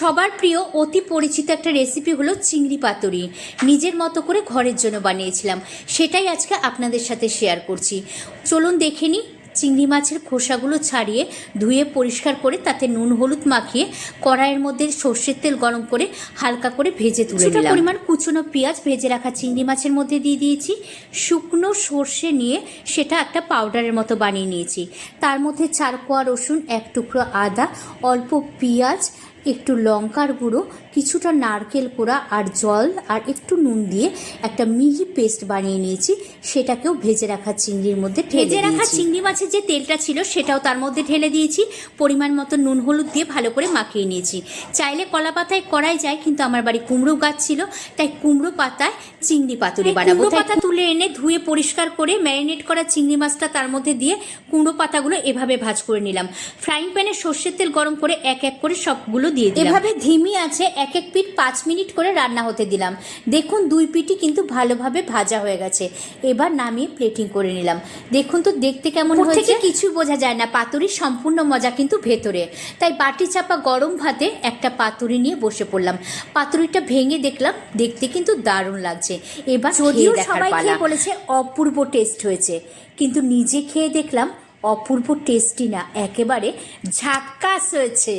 সবার প্রিয় অতি পরিচিত একটা রেসিপি হলো চিংড়ি পাতুরি। নিজের মতো করে ঘরের জন্য বানিয়েছিলাম। সেটাই আজকে আপনাদের সাথে শেয়ার করছি। চলুন দেখে নিই চিংড়ি মাছের খোসাগুলো ছাড়িয়ে ধুয়ে পরিষ্কার করে তাতে নুন হলুদ মাখিয়ে কড়াইয়ের মধ্যে সর্ষের তেল গরম করে হালকা করে ভেজে তুলে নিলাম। পরিমাণ কুচনো পেঁয়াজ ভেজে রাখা চিংড়ি মাছের মধ্যে দিয়ে দিয়েছি। শুকনো সর্ষে নিয়ে সেটা একটা পাউডারের মতো বানিয়ে নিয়েছি। তার মধ্যে চার কোয়া রসুন এক টুকরো আদা অল্প পেঁয়াজ একটু লঙ্কার গুঁড়ো কিছুটা নারকেল কোড়া আর জল আর একটু নুন দিয়ে একটা মিহি পেস্ট বানিয়ে নিয়েছি। সেটাকেও ভেজে রাখা চিংড়ির মধ্যে ভেজে রাখা চিংড়ি মাছের যে তেলটা ছিল সেটাও তার মধ্যে ঢেলে দিয়েছি। পরিমাণ মতো নুন হলুদ দিয়ে ভালো করে মাখিয়ে নিয়েছি। চাইলে কলা পাতায় করাই যায় কিন্তু আমার বাড়ি কুমড়ো গাছ ছিল তাই কুমড়ো পাতায় চিংড়ি পাতুরি বানাবো। পাতা তুলে এনে ধুয়ে পরিষ্কার করে ম্যারিনেট করা চিংড়ি মাছটা তার মধ্যে দিয়ে কুমড়ো পাতাগুলো এভাবে ভাজ করে নিলাম। ফ্রাইং প্যানে সর্ষের তেল গরম করে এক এক করে সবগুলো দিয়ে দিলাম। এভাবে ধিমি আছে এক এক পিঠ পাঁচ মিনিট করে রান্না হতে দিলাম। দেখুন দুই পিঠই কিন্তু ভালোভাবে ভাজা হয়ে গেছে। এবার নামিয়ে প্লেটিং করে নিলাম। দেখুন তো দেখতে কেমন হয়েছে? কিছুই বোঝা যায় না পাতুরির সম্পূর্ণ মজা কিন্তু ভেতরে। তাই বাটি চাপা গরম ভাতে একটা পাতুরি নিয়ে বসে পড়লাম। পাতুরিটা ভেঙে দেখলাম দেখতে কিন্তু দারুণ লাগছে। এবার যদিও সবাই খেয়ে বলেছে অপূর্ব টেস্ট হয়েছে। কিন্তু নিজে খেয়ে দেখলাম অপূর্ব টেস্টি না একেবারে ঝাক্কাস হয়েছে।